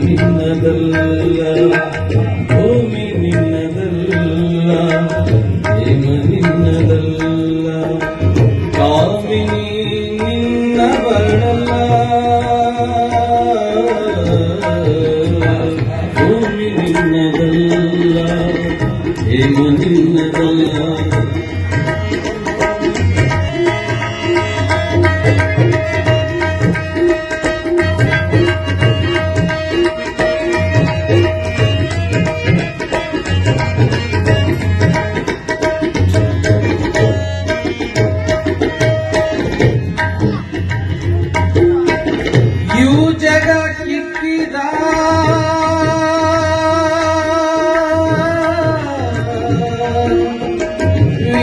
ನಿನ್ನದಲ್ಲ ಭೂಮಿ ನಿನ್ನದಲ್ಲ ಹೇಮ ನಿನ್ನದಲ್ಲ. ಕಾಮಿನಿ ನಿನ್ನವಳಲ್ಲ ಭೂಮಿ ನಿನ್ನದಲ್ಲ ಹಿಮ ನಿನ್ನದಲ್ಲ.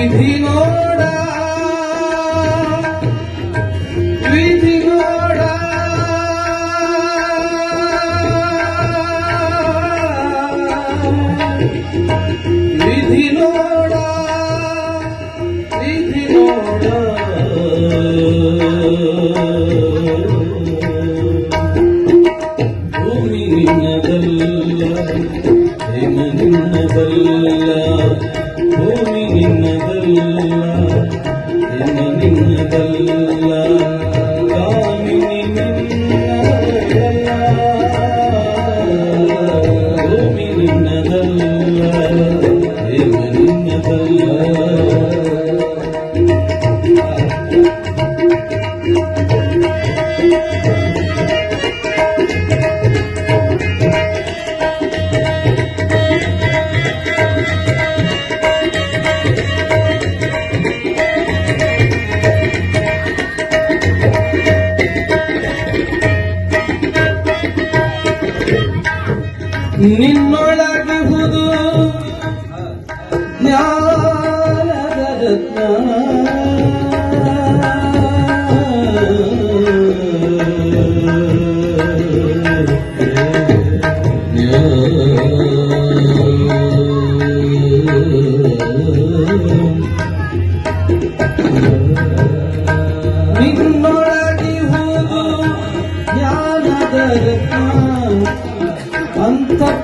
വിധിനോടാ വിധിനോടാ വിധിനോടാ വിധിനോടാ ഭൂമി നിന്നതല്ല നിന്നതല്ല. ನಿನ್ನೊಳಗಿಹುದು ಜ್ಞಾನದ ರತ್ನ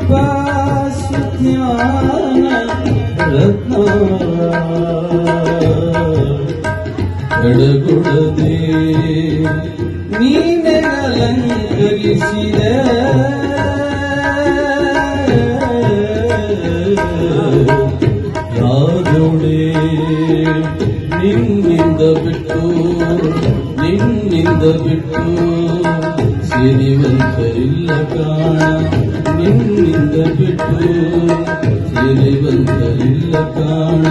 ಅಂತಪ್ಪ ಸುಜ್ಞಾನ ರತ್ನ ಎಡಗುಡದೆ ನೀನೆ ಅಲಂಕರಿಸಿದ ಯಾದೊಡೆ ನಿನ್ನಿಂದ ಬಿಟ್ಟು ನಿನ್ನಿಂದ ಬಿಟ್ಟು ಸಿರಿವಂತರಿಲ್ಲ ಕಾಣ ನಿನ್ನಿಂದ ಬಿಟ್ಟು ಸಿರಿವಂತರಿಲ್ಲ ಕಾಣ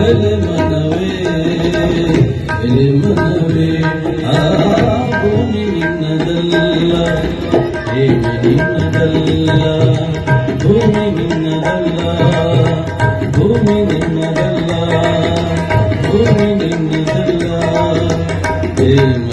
ಎಲೆ ಮನವೇ ಎಲೆ ಮನವೇ, ಆ ಭೂಮಿ ನಿನ್ನದಲ್ಲ ಹೇಮ ನಿನ್ನದಲ್ಲ, ಭೂಮಿ ನಿನ್ನದಲ್ಲ ಭೂಮಿ ನಿನ್ನದಲ್ಲ ಭೂಮಿ ನಿನ್ನದಲ್ಲ ಹೇಮ